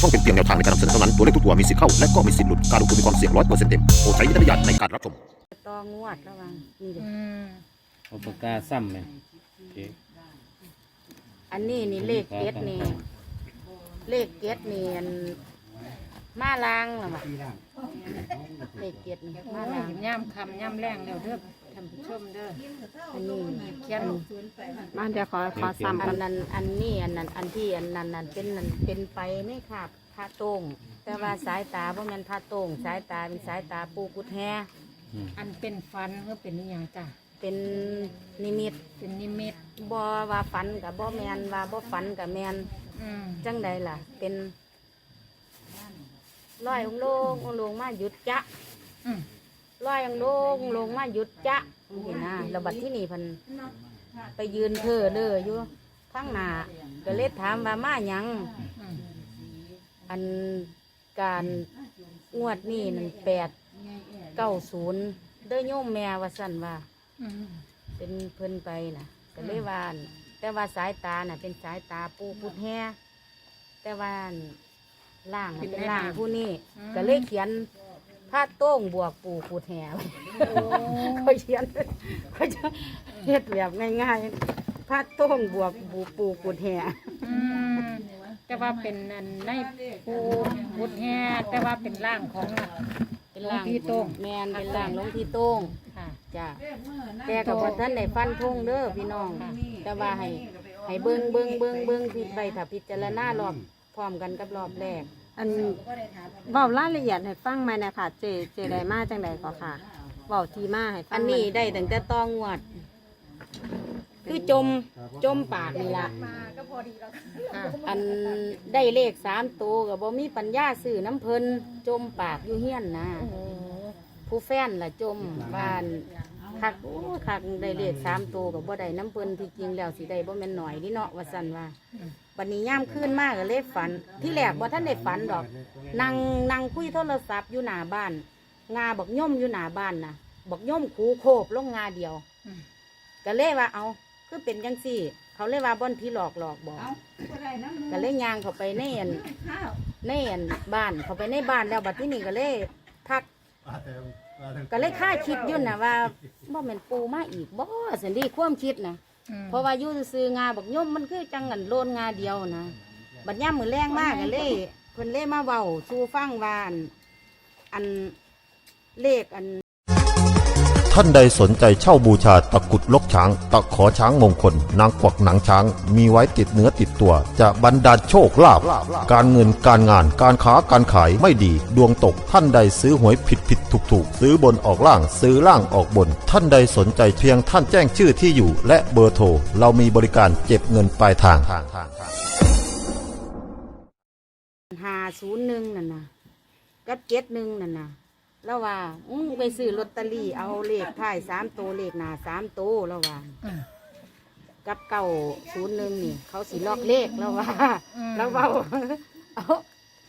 ช่องเป็นเพียงแนวทางในการนำเสนอเท่านั้น ตัวเลขทุกตัวมีสิทธิ์เข้า และก็มีสิทธิ์หลุด การลงทุนมีความเสี่ยงร้อยเปอร์เซ็นต์เต็มโปรดใช้วิจารณญาณในการรับชม ตองวดระวังนี่เด้ออืมเอาปากกาซ้ำไหมโอเคอันนี้นี่เลขเก็ดนี่เลขเก็ดนี่อัน มาลางหรอวะเลขเก็ดนี่มาลางย่ำคำย่ำแรงแล้วเด้อท่านผู้ชมเด้ออันนี้เขียนมาเดี๋ยวขอขอซ้ำอักันนนั้นอันนี้อันนั้นอันที่อันนั้นนั่นเป็นนั่นเป็นไปไม่ขาดพระโต้งแต่ว่าสายตาบ่แม่นพระโต้งสายตาเป็นสายตาปูกุดแฮอันเป็นฟันก็เป็นอหย่างจ้ะเป็นนิมิตเป็นนิมิตบ่ว่าฝันกับบ่แมนว่าบ่ฝันกับแมนอืมจังใดล่ะ เป็น ลอยองค์ลงองค์ลงมาหยุดจะอืมลอยองค์ลงองค์ลงมาหยุดจะเห็นนะระบัดที่นี่เพันไปยืนเธอเด้ออยู่ข้างหน้าก็เลยถามว่ามาหยังอืมอันการงวดนี่นั่นแปดเก้าศูนย์เด้อโยมแม่ว่าสั่นว่า อืมเป็นเพิ่นไปนะก็เลยว่าอั่นแต่ว่าสายตาน่ะเป็นสายตาปูพุดแห่แต่ว่าอั่น ล่างน่ะเป็นล่างผู้นี้ก็เลยเขียนผ้าโต้งบวกปูพุดแห่ไว้โอ้เขาเขียนเขาจะเฮ็ดแบบง่ายๆผ้าโต้งบวกปูปูพุดแห่อืมแต่ว่าเป็นอันในปูบุดแห่แต่ว่าเป็นร่างของเป็นล่างหลวงพี่โต้งแมนเป็นล่างหลวงพี่โต้งค่ะจ้ะแต่กับว่าท่านได้ฟันธงเด้อพี่น้องแต่ว่าให้ให้เบิ้งเบิ้งเบิ้งเบิ้งพิดไปถ้าพิจารณารอบพ ร้อมกันกับรอบแรก อันเว้ารายละเอียดให้ฟังไหมเนะคะเจเจไดมาจังใดก็ค่ะเว้าทีมาให้ฟังอันนี้ได้ตั้งแต่ตองวด คือจมจมปากนี่ละค่ะอันได้เลขสามตัวกับบ่มีปัญญาซื้อน้ำเพลินจมปากอยู่เฮียนนะโอ้ผู้แฟนล่ะจมบ้าน คักโอ้คักได้เลขสามตัวกับบ่ได้น้ำเพลินที่จริงแล้วสิได้บ่แม่นหน่อยนี่เนาะว่าสันว่าวันนี้ย่ามขึ้นมากก็เลยฝัน ที่แรกว่าท่านได้ฝันดอกนั่งนั่งคุยโทรศัพท์อยู่หน้าบ้าน งาบอกย่อมอยู่หน้าบ้านนะบอกย่อมขูโคบลงงาเดียวอืมก็เลยว่าเอาคือเป็นจังสี่ เขาเลยว่าบ่อนพี่หลอกหลอกบอกก็เลยย่างเขาไปในอันในอันบ้านเขาไปในบ้านแล้วบัดที่นี่ก็เลยทัก ก็เลยค่าคิดอยุ่นนะว่าบ่แม่นปูมาอีกบ่สันดีความคิดนะอืมเพราะว่าอยู่ซื้อๆงาบักย่อมมันคือจังงันโลนงาเดียวนะบัดย่ามมือแรงมากกันเลยเพิ่นเล่มาเว้าสู่ฟังว่าอันอันเลขอัน ท่านใดสนใจเช่าบูชาตะกุดลกช้าง ตะขอช้างมงคล นางกวักหนังช้าง มีไว้ติดเนื้อติดตัว จะบรรดาลโชคลาภการเงินการงานการค้าการขายไม่ดี ดวงตกท่านใดซื้อหวยผิดผิดถูกถูกซื้อบนออกล่างซื้อล่างออกบน ท่านใดสนใจเพียงท่านแจ้งชื่อที่อยู่ และเบอร์โทรเรามีบริการเก็บเงินปลายทางห้าศูนย์หนึ่งนั่นนะกับเจ็ดหนึ่งนั่นนะ แล้วว่าอื้อไปซื้อลอตเตอรี่เอาเลขท้ายสามตัวเลขหน้าสามตัวแล้วว่าอืม กับเก่าศูนย์หนึ่งนี่ เขาสีล็อกเลขแล้วว่า อืมแล้วว่าเอา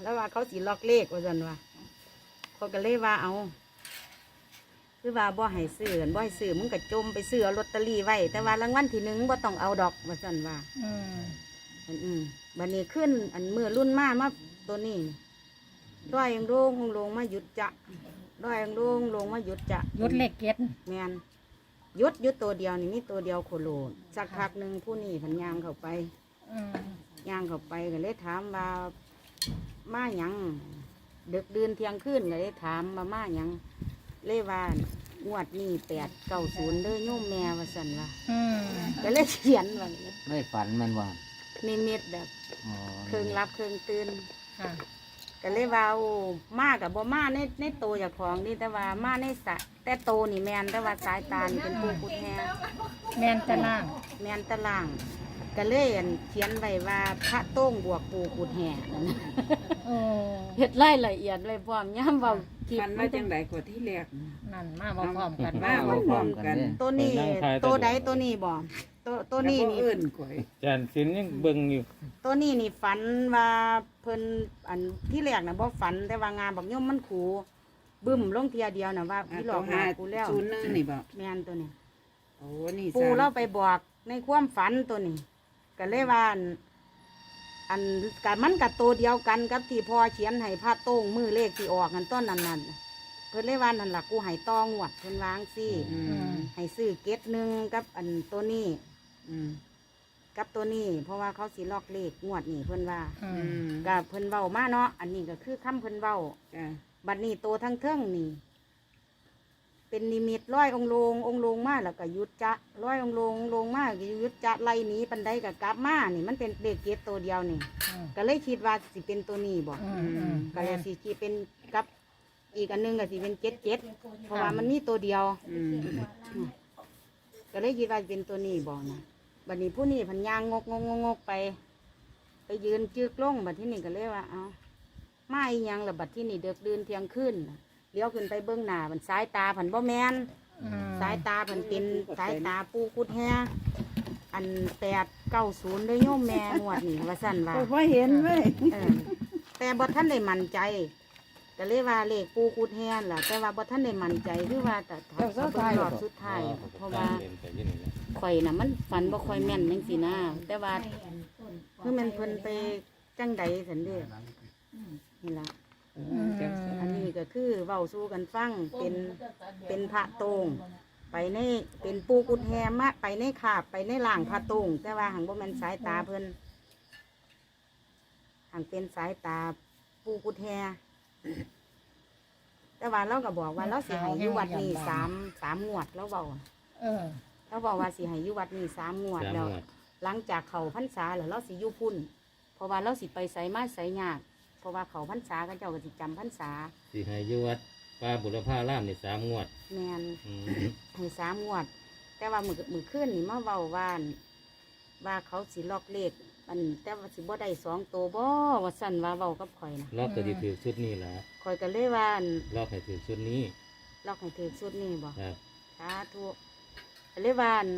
แล้วว่าเขาสีล็อกเลขว่าจันว่าเขาก็เลยว่าเอาคือว่าบ่ให้ซื้ออั่นบ่ให้ซื้อมึงก็จมไปซื้อเอาลอตเตอรี่ไว้ แต่ว่ารางวัลที่หนึ่งบ่ต้องเอาดอกว่าจันว่าอืมอันอืมบันนี้ขึ้นอันมือรุ่นมามาตัวนี้ด้อยยังโลงลงมาหยุดจะ ด้อยยังโลงลงมาหยุดจะยศเลขเก็ดแมนหยุดหยุดตัวเดียวนี่มีตัวเดียวโคโลนสักพักหนึ่งผู้นี้พันยางเข้าไปอืมย่างเข้าไปก็เลยถามว่ามาหยังดึกดื่นเที่ยงคืนก็เลยถามมามาหยังเลยว่างวดนี้แปดเก้าศูนย์เด้อโยมแม่ว่าสันว่าอืมก็เลยเขียนว่าไม่ฝันแมันว่านิมิตแบบอ๋อเครื่องรับเครื่องตื่นค่ะ ก็เลยว่าโอ้มากับบ่มาในในโตวเจากของนี่แต่ว่ามาในสะแต่โตนี่แมนแต่ว่าสายตานี่เป็นผู้กุดแฮแม่นตะล่าง แมนตะล่างก็เลยอั่นเขียนไว้ว่าพระโต้งบวกปูกุดแฮนั่นน่ะโอ้เฮ็ดรายละเอียดไว้พร้อมย่ำเบาคลิปฟันว่าจังไดกว่าที่แรก นั่นมาบ่พร้อมกันมาบ่พร้อมกัน ตัวนี้ ตัวใดตัวนี้บ่ ตัวตัวนี้แล้วนี่บ่เอื่นก่อยจานสินยังเบิ่งอยู่ตัวนี้นี่ฝันว่าเพิ่นอันที่แรกน่ะบ่ฝันแต่ว่างานบักย่อมมันขูบึ้มลงเทียเดียวน่ะว่าอะพี่หลตัอวกหาหากูแล้วศูนย์หนึงนี่บ่แม่นตัวนี้ โอ้นี่ปูสามเราไปบอกในความฝันตัวนี้ก็เลยว่าอั่นออันกับมันกับตัวเดียวกันกับที่พ่อเขียนให้พระโต้งมือเลขที่ออกกันต้นนั้นนั่นเพิ่นเลยว่านั่นล่ะกูให้ตองวดเพิ่นวางสิอืม ให้ซื้อเก็ตหนึ่งกับอันตัวนี้ อืมกับตัวนี้ เพราะว่าเขาสิลอกเลขงวดนี่เพิ่นว่าอือืมมกับเพิ่นเว้ามาเนาะอันนี้ก็คือคำเพิ่นเว้าจ้ะบัดนี้โตทั้งเทิงนี่ เป็นนิมิตร้อยองค์ลงองค์ลงมาแล้วก็หยุดจะร้อยองค์ลงลงมาก็หยุดจะไล่หนีปันไดกับกลับมานี่มันเป็นเลขเก็ตตัวเดียวนี่ ก็เลยคิดว่าสิเป็นตัวนี้บอกอืมอืมก็เลยสิคิดเป็นกับอีกอันหนึงก็สิเป็นเจ็ดเจ็ดเพราะว่ามันมีตัวเดียว อืมก็เลยคิดว่าเป็นตัวนี้บอกนะ บัดนี้ผู้นี้พันยางงกงกงกงกไป ไปยืนจึกลงบัดที่นี่ก็เลยว่า เอามาอีหยังละบัดที่นี่เดือกดืนเที่ยงคืนน่ะเลี้ยวขึ้นไปเบื้องหน้ามันสายตาผันบ่แมนอืมสายตาผันเป็นสายตาปูกุดแฮอันแปดเก้าศูนย์เลยโยมแม่งวดนี่ว่าสั่นว่าก็ว่าเห็นเว้ยเออแต่บ่ท่านได้มั่นใจก็เลยว่าเลขปูกุดแฮนล่ะแต่ว่าบ่ท่านได้มั่นใจคือว่าแต่ถ้าเขาเบิ่งรอบสุดท้ายเพราะว่า เล่อยนะข่อยนะมันฝันบ่ค่อยแม่นจังซี่นะแต่ว่าคือมันเพิ่นไปจังใดสันเด้อนี่ล่ะอันนี้ก็คือเว้าสู่กันฟังเป็นเป็นพระโตงไปในเป็นปูกุดแฮมาไปในขาบไปในหล่างพระโตงแต่ว่าหังบ่แม่นสายตาเพิ่นหังเป็นสายตาปูกุดแฮแต่ว่าเราก็บอกว่าเราสิให้อยู่วัดนี้สามสามงวดเราเว้าเออ เราบอกว่าสิให้อยู่วัดนี้สามงวดสามแล้ว งวด หลังจากเขาพรรษาแล้วเราสิอยู่พุ่น เพราะว่าเราสิไปใส่มาใส่ยาก เพราะว่าเขาพรรษาก็เจ้าก็สิจำพรรษาสิให้อยู่วัดป่าบุรพารามนี่สามงวดแมน อืม ให้สามงวด แต่ว่ามือมือขึ้นนี่มาเว้าว่านว่าเขาสิลอกเลขมันแต่ว่าสิบ่ได้สองตัวบ่ว่าสั่นว่าเว้ากับข่อยนะรอบก็สิถือชุดนี้แหละข่อยก็เลยว่าอั่นรอบให้ถือชุดนี้ลอกให้ถือสุดนี่บ่ครับสาธุก็ เลยว่าอั่น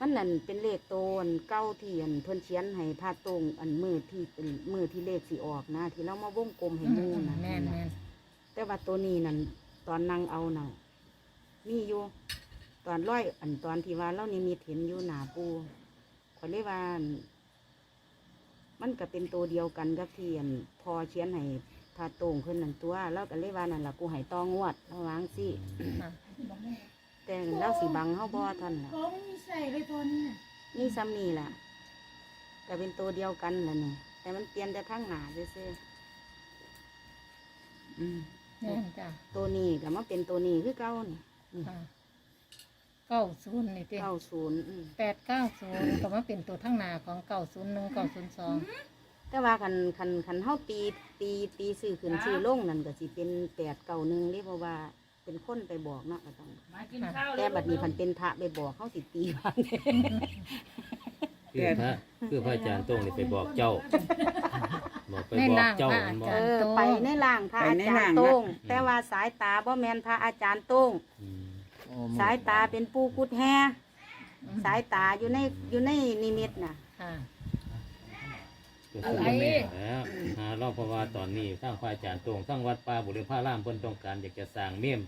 มันนั่นเป็นเลขโตอันเก้าที่อันเพิ่นเขียนให้พาตรงอันมือที่เป็นมือที่เลขสิออกนะ ที่เรามาวงกลมให้หมูนะแม่นแม่นแต่ว่าตัวนี้นั่นตอนนั่งเอาน่ะมีอยู่ตอนร้อยอันตอนที่ว่าเรานี่มีเห็นอยู่หนาปูขอยเลยว่าอั่นมันก็เป็นตัวเดียวกันกับที่อันพอเขียนให้พาตรงขึ้นนั่นตัว แล้วก็เลยว่านั่นล่ะกูให้ตองวดระวังสิ ค่ะ แต่เราสีบังเฮาบ่ท่านล่ะนี่ซ้ำนี่ล่ะก็เป็นตัวเดียวกันล่ะนี่แต่มันเปลี่ยนแต่ข้างหน้าซื่อๆอืมแม่นจ้ะตัวนี้ก็มาเป็นตัวนี้คือเก่านี่ค่ะเก้าศูนย์นี่ติเก้าศูนย์อืมแปดเก้าศูนย์ก็มาเป็นตัวทั้งหนาของเก้าศูนย์หนึ่งเก้าศูนย์สองแต่ว่าคันคันคันเฮาตีตีตีซื้อขึ้นซื้อลงนั่นก็สิเป็นแปดเก่าหนึ่งนี่เพราะว่า เป็นคนไปบอกเนาะก็ต้องแต่บัดนี้พันเป็นพระไปบอกเขาสิตีว่าไงคือพระคือพระอาจารย์ตรงนี่ไปบอกเจ้าบอกไปในบอกร่างเจ้าพระมันบออากจารย์เออไปในล่างพระอาจารย์โต้งแต่ว่าสายตาบ่แมนพระอาจารย์โต้งอืมสายตาเป็นปูกุดแฮสายตาอยู่ในอยู่ในนิมิตน่ะค่ะก็คือแม่แล้วหาเราเพราะว่าตอนนี้สร้างพระอาจารย์ตรงสร้างวัดป่าบุรพารามเพิ่นต้องการอยากจะสร้างเมม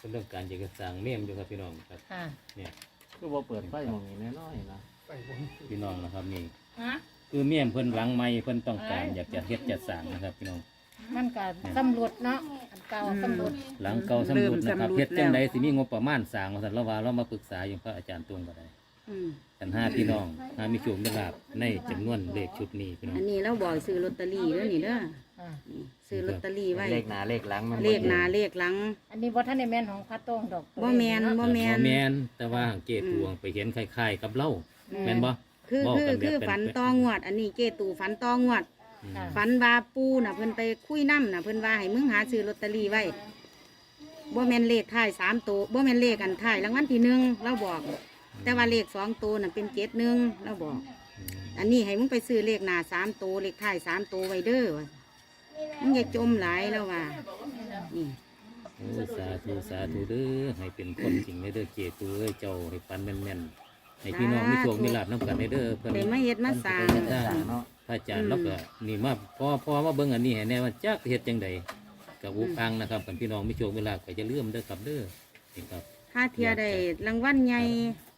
เพิ่นต้องการอยากจะสร้างเมมอยู่ครับพี่น้องครับ ค่ะเนี่ยคือว่าเปิดไฟหมองนี้แน่นอนนะพี่น้องนะครับนี่คือเมี่ยมเพิ่นหลังไม้เพิ่นต้องการอยากจะเฮ็ดจะสร้างนะครับพี่น้อง มันก็สำรวจเนาะอันเก่าสำรวจหลังเก่าสำรุดนะครับเฮ็ดจังไดสิมีงบประมาณสร้างว่าซั่นเราว่าเรามาปรึกษาอยู่พระอาจารย์ตรงก็ได้ อืมกันห้าพี่น้องหามีโชคได้ลาบในจำนวนเลขชุดนี้พี่น้องอันนี้เราบอกซื้อลอตเตอรี่เด้อนี่เด้อค่ะนี่ซื้อลอตเตอรี่ไว้เลขหนาเลขหลังมันเลขหน้าเลขหลังอันนี้บ่ท่านในแม่นของพระโต้งดอกบ่แมนบ่แมนบ่แม่นแต่ว่าเกตวงไปเห็นคล้ายๆกับเราแม่นบ่ คือบอกคือกันแบบคือเป็นฝันตองวด อันนี้เจตูฝันตองวดค่ะฝันว่าปูน่ะเพิ่นไปคุยน้ำน่ะเพิ่นว่าให้มึงหาซื้อลอตเตอรี่ไว้บ่แม่นเลขท้ายสามตัวบ่แม่นเลขอันท้ายรางวัลที่หนึ่งเราบอก แต่ว่าเลขสองตัวน่ะเป็นเจ็ดหนึ่งเราบอก อันนี้ให้มึงไปซื้อเลขหน้าสามตัวเลขท้ายสามตัวไว้เด้อว่ามึงอย่าจมหลายแล้วว่านี่โอ้สาธุสาธุเด้อให้เป็นคนจริงในเด้อเกตูเอ้ยเจ้าให้ปันแม่นๆให้พี่น้องมีโชคมีลาบนํกันในเด้อเพิ่นได้มาเฮ็ดมาสร้างได้เนาะพระอาจารย์เราก็นี่มาพอพอมาเบิ่งอันนี้ให้แน่ว่าจักเฮ็ดจังใดกับอุปังนะครับกันพี่น้องมีโชคมีลาบก็จะเลื่อมเด้อครับเด้อนี่ครับถ้าเทียได้รางวัลใหญ่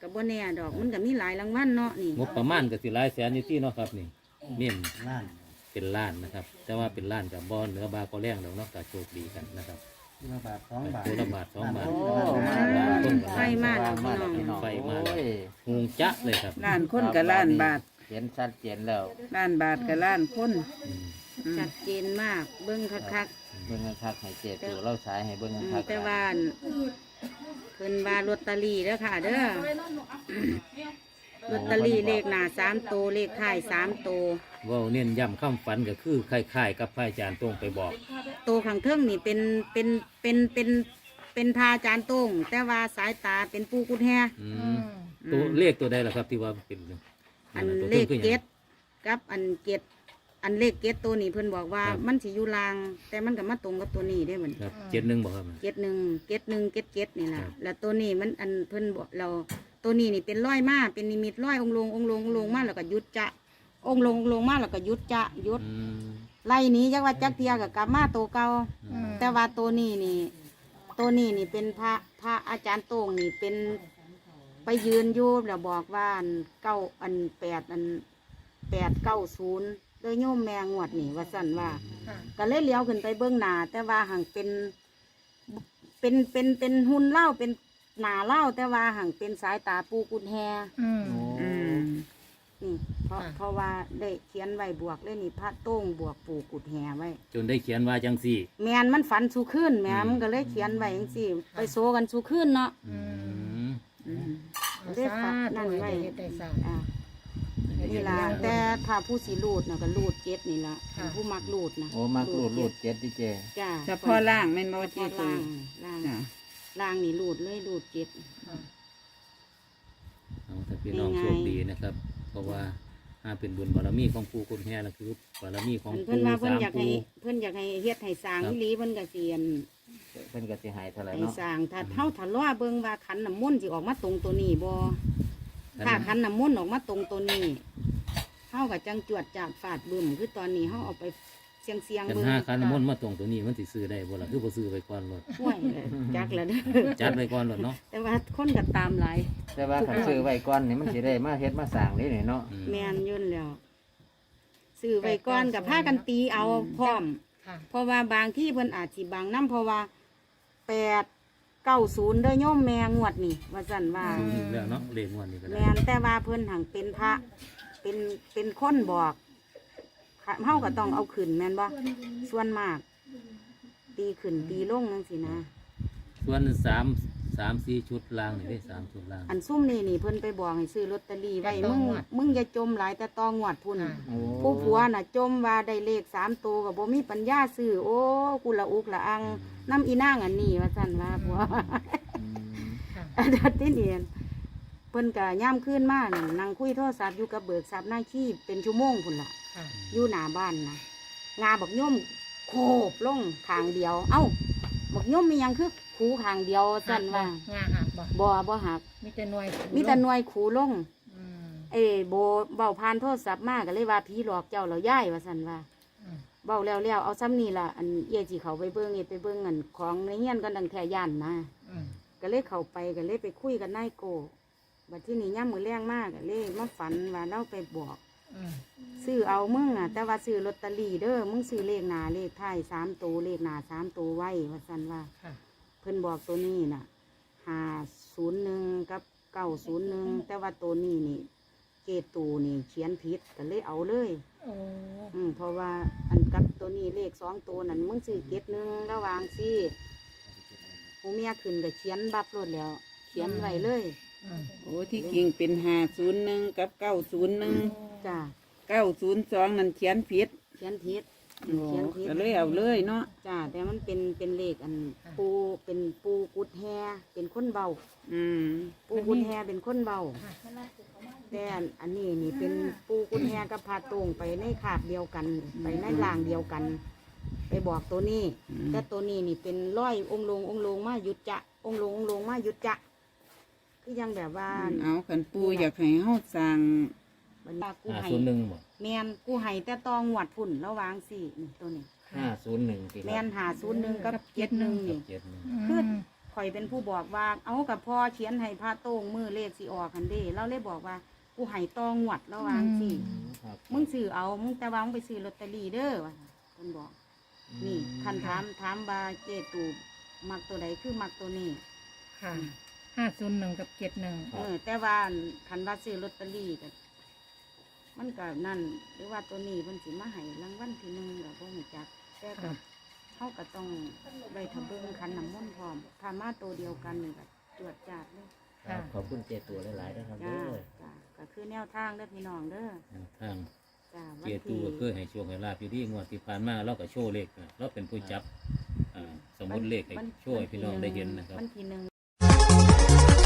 กับบ่แน่ดอกมันก็มีหลายรางวัลเนาะนี่งบประมาณก็สิหลายแสนอยู่ที่เนาะครับนี่เมี่ยมเป็นล้านนะครับ แต่ว่าเป็นล้านกับบ่อเหนือบาก็แรงแล้วเนาะก็โชคดีกันนะครับละบาทสองบาทตัวละบาทสองบาท โอ้ไฟมาแล้วพี่น้องพี่น้องไฟมาแล้ว โอ้ยหุงจะเลยครับล้านคนกับล้านบาทเห็นชัดเจนแล้วล้านบาทกับล้านคนอืมอืมชัดเจนมากเบิ้งคักเบิ่งคักๆให้เจ็ดตัวเราสายให้เบิ่งๆอืมคักแต่ว่าอั่น เพิ่นว่าลอตเตอรี่เด้อค่ะ เด้อลอตเตอรี่เลขหน้าสามตัวเลขท้ายสามตัวเว่าเน้นย้ำคำฝันก็คือคล้ายๆกับพระอาจารย์ตรงไปบอก ตัวข้างเทิงนี่เป็นเป็นเป็นเป็นเป็นพาจานตรง แต่ว่าสายตาเป็นปูกุดแฮอือืมมตัวเลขตัวใดล่ะครับที่ว่าเป็นอันตัวเลขคือหยังเกตกับอันเกต อันเลขเกตตัวนี้เพิ่นบอกว่าครับ มันสิอยู่ลาง แต่มันก็มาตรงกับตัวนี้ได้เหมือนครับเจ็ดหนึ่งบอกครับ เกตหนึ่งเกตหนึ่งเกตเกตนี่แหละครับ แล้วตัวนี้มันอันเพิ่นบอกเราตัวนี้นี่เป็นร้อยมาเป็นนิมิตร้อยองค์ลงองค์ลงองค์ลงมาแล้วก็หยุดจะองค์ลงองค์ลงมาแล้วก็หยุดจะหยุดอืมไล่หนี้จักว่าจักเทียกับกลับมาตัวเก่า อืม แต่ว่าตัวนี้นี่ ตัวนี้นี่เป็นพระพระอาจารย์โต้งนี่เป็นไปยืนอยู่แล้วบอกว่าอันเก้าอันแปดอันแปดเก้าศูนย์ โดยโยมแมงงวดนี่ว่าสั่นว่า ค่ะก็เลยเลี้ยวขึ้นไปเบื้องหน้าแต่ว่าห่างเป็น เป็นเป็นเป็นหุ่นเล่าเป็นหนาเล่าแต่ว่าห่างเป็นสายตาปูกุญแฮอืม อืมนี่เพราะค่ะ เพราะว่าได้เขียนไว้บวกเลยนี่พระโต้งบวกปูกุญแฮไว้ จนได้เขียนว่าจังสี่ แมนมันฝันสู้ขึ้นแมอืม มันก็เลยเขียนไว้จังซี่ ไปโซกันสู้ขึ้นเนาะ อืม อืม เอาได้ซาฝากนั่นั่นนไว้ไว้ได้ซาอ่า นี่ล่ะแต่ถ้าผู้สีรูดนะก็รูดเจ็ดนี่ละค่ะผู้มักรูดนะโอ้มักรูดรูดเจ็ดดิเจจ้าเฉพาะล่างแม่นบ่เฉเจ๊พาะตุล่ายงล่างจ้ะล่างนี่รูดเลยรูดเจ็ดค่ะเอาถ้าพี่น้องยังไงโชคดีนะครับ เพราะว่าถ้าเป็นบุญบารมีของปู่คุณแห่แล้วคือบารมีของอันเพิ่นปู่ว่าเพิ่นสามอยากให้ปู่ เพิ่นอยากให้เฮ็ดให้สร้างครับ อีหลีเพิ่นก็สิอันเพิ่นก็สิใหายเท่าไหร่ให้เนาะสร้างถ้าเฮาถ้าล้อเบิ่งว่าขันน้ำมนต์สิออกมาตรงตัวนี้บ่ ถ้าขันน้ำมนต์ออกมาตรงตัวนี้เฮาก็จังจวดจาดฟาดบึ้มคือตอนนี้เฮาเอาไปเสียงเสียงกันเบิ่งห้าคันน้ำมนต์มาตรงตัวนี้มันสิซื้อได้บ่ล่ะคือบ่ซื้อไปก่อนรถห่วยเลยจักแล้วเด้อจัดไปก่อนรถเนาะแต่ว่าคนก็ตามหลายแต่ว่าคันซื้อไว้ก่อนนี่มันสิได้มาเฮ็ดมาสร้างนี่นี่เนาะอืมแม่นยุ่นแล้วซื้อไว้ก่อนกับผ้ากันตีเอาพร้อม ค่ะ เพราะว่าบางที่เพิ่นอาจสิบางน้ำเพราะว่าแปด เก้าศูนย์เด้อโยมแม่งวดนี่ว่าสั่นว่า อืม แล้วเนาะเลขงวดนี้ก็ได้แม่นแต่ว่าเพิ่นหังเป็นพระ เป็นเป็นคนบอกค่ะเฮาก็ต้องเอาขึ้นแม่นบ่ส่วนมาก ตีขึ้นตีลงจังซี่นะ ส่วนสาม สามสี่ชุดล่างนี่ได้สามชุดล่างอันซุ่มนี่นี่เพิ่นไปบอกให้ซื้อลอตเตอรี่ไว้มึงมึงอย่าจมหลายแต่ตองวดพุ่นค่ะ โอ้ผู้ผัวน่ะจมว่าได้เลขสามตัวกับบ่มีปัญญาซื้อโอ้กูละอุกละอังน้ำอีนางอันนี้ว่าสั่นว่าผัว อืมค่ะอาทิตย์เดียนเพิ่นก็ย่ามขึ้นมานั่นนั่งคุยโทรศัพท์อยู่กับเบิกทรัพย์หน้าขี้เป็นชั่วโมงพุ่นละค่ะอยู่หน้าบ้านนะงาบักย่อมโคบลงขางเดียว เอ้าบักย่อมมีหยังคือ ขูขางเดียวสั่นว่างาหักบ่บ่บ่หักมีแต่หน่วยมีแต่หน่วยขูลงอืมเอ้โบเบาผ่านโทรศัพท์มาก็เลยว่าผีหลอกเจ้าเราย่ายว่าสั่นว่าอืมเบาแล้วแล้วเอาซ้ำนี่ล่ะอันเอี้ยจีเขาไปเบิ้งเอี้ยไปเบิ้งอันของในเฮียนกันดังแทย่านนะอืมก็เลยเข้าไปก็เลยไปคุยกับนายโกบัดที่นี่ย่ำมือแรงมากก็เลยมาฝันว่าเราไปบอกอืมซื้อเอามึงอะ แต่ว่าซื้อลอตเตอรี่เด้อมึงซื้อเลขหนาเลขท้ายสามตัวเลขหนาสามตัวไว้ว่าสันว่าค่ะ เพิ่นบอกตัวนี้น่ะห้าศูนย์หนึ่งกับเก้าศูนย์หนึ่งแต่ว่าตัวนี้นี่เกตูนี่เขียนผิดก็เลยเอาเลย โอ้อืมเพราะว่าอันกับตัวนี้เลขสองตัวนั่นมึงซื้อเก็ดหนึ่งระหวางสิผู้เมียขึ้นก็เขียนบับรถแล้ว เขียนไว้เลยอืมโอ้ที่จริงเป็นห้าศูนย์หนึ่งกับเก้าศูนย์หนึ่งจ้าเก้าศูนย์สองนั่นเขียนผิด เขียนผิด โอ้เขียนผิดก็เลยเอาเลยเนาะจ้าแต่มันเป็นเป็นเลขอันปูเป็นปูกุดแฮเป็นคนเบาอืมปูกุดแฮเป็นคนเบาค่ะแต่อันอันนี้นี่เป็นปูกุดแฮกับพาตรงไปในขาบเดียวกัน ไปในรางเดียวกัน ไปบอกตัวนี้แต่ตัวนี้นี่เป็นร้อยองค์ลงองค์ลงมาหยุดจะองค์ลงองค์ลงมาหยุดจะคือยังแบบว่าเอาขันปูอยากให้เฮาสั่ง บรรดากูห้าให้ศูนย์หนึ่งบ่แมนกูให้แต่ตองหวัดพุ่นระหวางสี่นี่ตัวนี้ ห้าศูนย์หนึ่งสิคแมรับนหาศูนย์หนึ่งกับเจ็ดหนึ่งนี่ เจ็ดหนึ่งคือข่อยเป็นผู้บอกว่า เอากับพ่อเขียนให้พระโต้งมือเลขสิออกคันเด้เราเลยบอกว่า กูให้ตองวดระหว่างสิครับมึงซื้อเอามึงแต่ว่ามึงไปซื้อลอตเตอรี่เด้อว่าเพิ่นบอก นี่คันถามถามบาเจตูมักตัวใดคือมักตัวนี้ ค่ะห้าศูนย์หนึ่งกับเจ็ดหนึ่ง เออแต่ว่าคันว่าซื้อลอตเตอรี่ก็ มันก็นั่นหรือว่าตัวนี้เพิ่นสิมาให้รางวัลที่หนึ่งก็บ่ฮู้จักแต่ก็เฮาก็ต้องไว้ทะเบิงคันน้ำมนต์พร้อมถ้ามาตัวเดียวกันนี่ก็ตรวจจัดเลยครับขอบคุณเจตัวหลายๆนะครับจ้าเด้อจ้าก็คือแนวทางเด้อพี่น้องเด้อทางจ้าวัเกียรติที่ก็เคยให้โชคให้ลาบอยู่ที่งวดที่ผ่านมาเราก็โชว์เลขนะเราเป็นผู้จับอ่าสมมติเลขให้โชว์ให้พี่น้องได้เห็นนะครับวันที่หนึ่ง